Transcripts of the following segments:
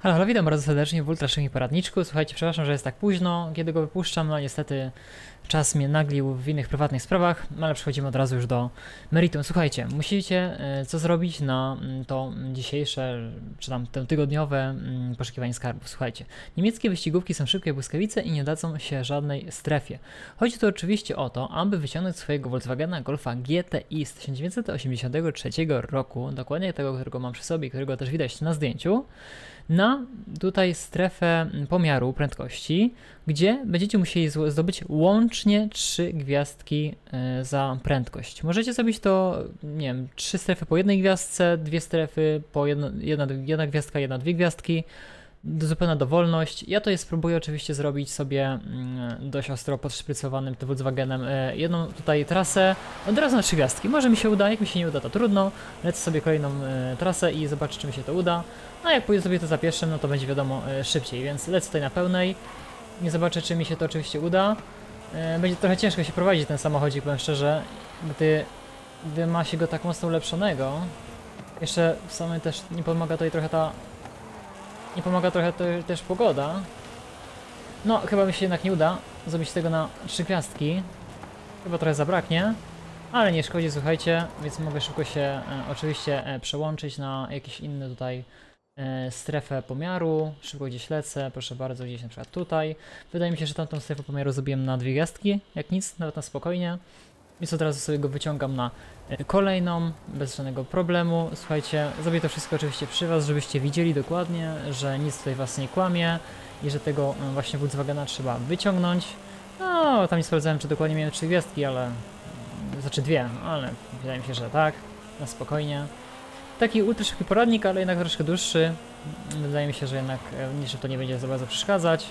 Halo, halo, witam bardzo serdecznie w Ultra Szybkim Poradniczku. Słuchajcie, przepraszam, że jest tak późno, kiedy go wypuszczam, no niestety czas mnie naglił w innych prywatnych sprawach, no ale przechodzimy od razu już do meritum. Słuchajcie, musicie e, co zrobić na mm, to dzisiejsze, czy tam to tygodniowe mm, poszukiwanie skarbów. Słuchajcie, niemieckie wyścigówki są szybkie błyskawice i nie dadzą się żadnej strefie. Chodzi tu oczywiście o to, aby wyciągnąć swojego Volkswagena Golfa GTI z 1983 roku, dokładnie tego, którego mam przy sobie, którego też widać na zdjęciu, na tutaj strefę pomiaru prędkości, gdzie będziecie musieli zdobyć łącznie 3 gwiazdki e, za prędkość. Możecie zrobić to, nie wiem, 3 strefy po jednej gwiazdce, dwie strefy po jedno, jedna, jedna gwiazdka, jedna, dwie gwiazdki. Zupełna dowolność. Ja to jest spróbuję oczywiście zrobić sobie mm, dość ostro podszprycowanym tym Volkswagenem e, jedną tutaj trasę od razu na trzy gwiazdki. Może mi się uda, jak mi się nie uda to trudno. Lecę sobie kolejną e, trasę i zobaczę czy mi się to uda. A jak pójdę sobie to za pierwszym, no to będzie wiadomo e, szybciej, więc lecę tutaj na pełnej. Nie zobaczę, czy mi się to oczywiście uda. Będzie trochę ciężko się prowadzić ten samochodzik, powiem szczerze, gdy, gdy ma się go tak mocno ulepszonego. Jeszcze w samym też nie pomaga tutaj trochę ta... Nie pomaga trochę te, też pogoda. No, chyba mi się jednak nie uda zrobić tego na trzy gwiazdki. Chyba trochę zabraknie. Ale nie szkodzi, słuchajcie, więc mogę szybko się e, oczywiście e, przełączyć na jakiś inny tutaj e, strefę pomiaru. Szybko gdzieś lecę, proszę bardzo, gdzieś na przykład tutaj. Wydaje mi się, że tamtą strefę pomiaru zrobiłem na dwie gwiazdki, jak nic, nawet na spokojnie. Więc od razu sobie go wyciągam na e, kolejną, bez żadnego problemu. Słuchajcie, zrobię to wszystko oczywiście przy Was, żebyście widzieli dokładnie, że nic tutaj Was nie kłamie i że tego e, właśnie Volkswagena trzeba wyciągnąć. No, tam nie sprawdzałem, czy dokładnie miałem trzy gwiazdki, ale znaczy dwie, ale wydaje mi się, że tak, na spokojnie. Taki ultra szybki poradnik, ale jednak troszkę dłuższy. Wydaje mi się, że jednak e, niczym to nie będzie za bardzo przeszkadzać.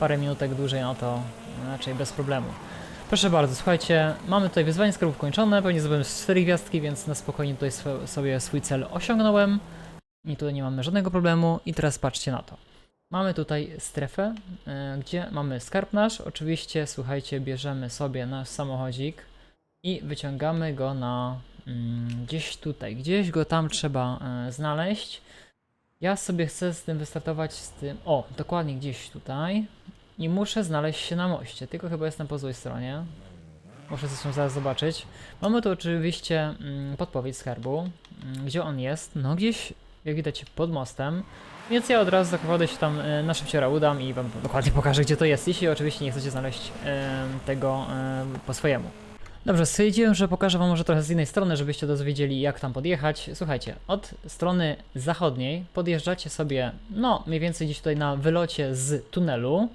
Parę minutek dłużej, no to raczej bez problemu. Proszę bardzo, słuchajcie, mamy tutaj wyzwanie skarbów kończone, pewnie zrobiłem 4 gwiazdki, więc na spokojnie tutaj swo- sobie swój cel osiągnąłem. I tutaj nie mamy żadnego problemu. I teraz patrzcie na to. Mamy tutaj strefę, e, gdzie mamy skarb nasz. Oczywiście, słuchajcie, bierzemy sobie nasz samochodzik i wyciągamy go na mm, gdzieś tutaj, gdzieś go tam trzeba e, znaleźć. Ja sobie chcę z tym wystartować z tym, o, dokładnie gdzieś tutaj i muszę znaleźć się na moście, tylko chyba jestem po złej stronie. Muszę zresztą zaraz zobaczyć. Mamy tu oczywiście mm, podpowiedź skarbu, mm, gdzie on jest, no gdzieś, jak widać, pod mostem. Więc ja od razu zakładę się tam e, na szybciora udam i wam dokładnie pokażę, gdzie to jest, jeśli oczywiście nie chcecie znaleźć tego po swojemu. Dobrze, stwierdziłem, że pokażę wam może trochę z innej strony, żebyście dowiedzieli jak tam podjechać. Słuchajcie, od strony zachodniej podjeżdżacie sobie, no mniej więcej gdzieś tutaj na wylocie z tunelu.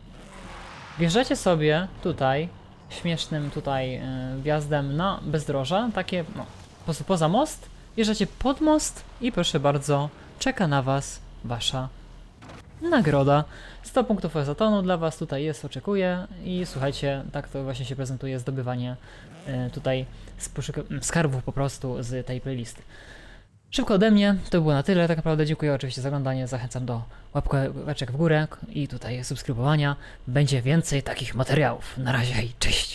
Wjeżdżacie sobie tutaj, śmiesznym tutaj e, wjazdem na bezdroża, takie no, po poza most. Wjeżdżacie pod most i proszę bardzo, czeka na was wasza nagroda. 100 punktów ezotonu dla Was tutaj jest, oczekuję i słuchajcie, tak to właśnie się prezentuje zdobywanie e, tutaj z skarbów po prostu z tej playlisty. Szybko ode mnie, to było na tyle, tak naprawdę dziękuję oczywiście za oglądanie, zachęcam do łapeczek w górę i tutaj subskrybowania, będzie więcej takich materiałów. Na razie i cześć!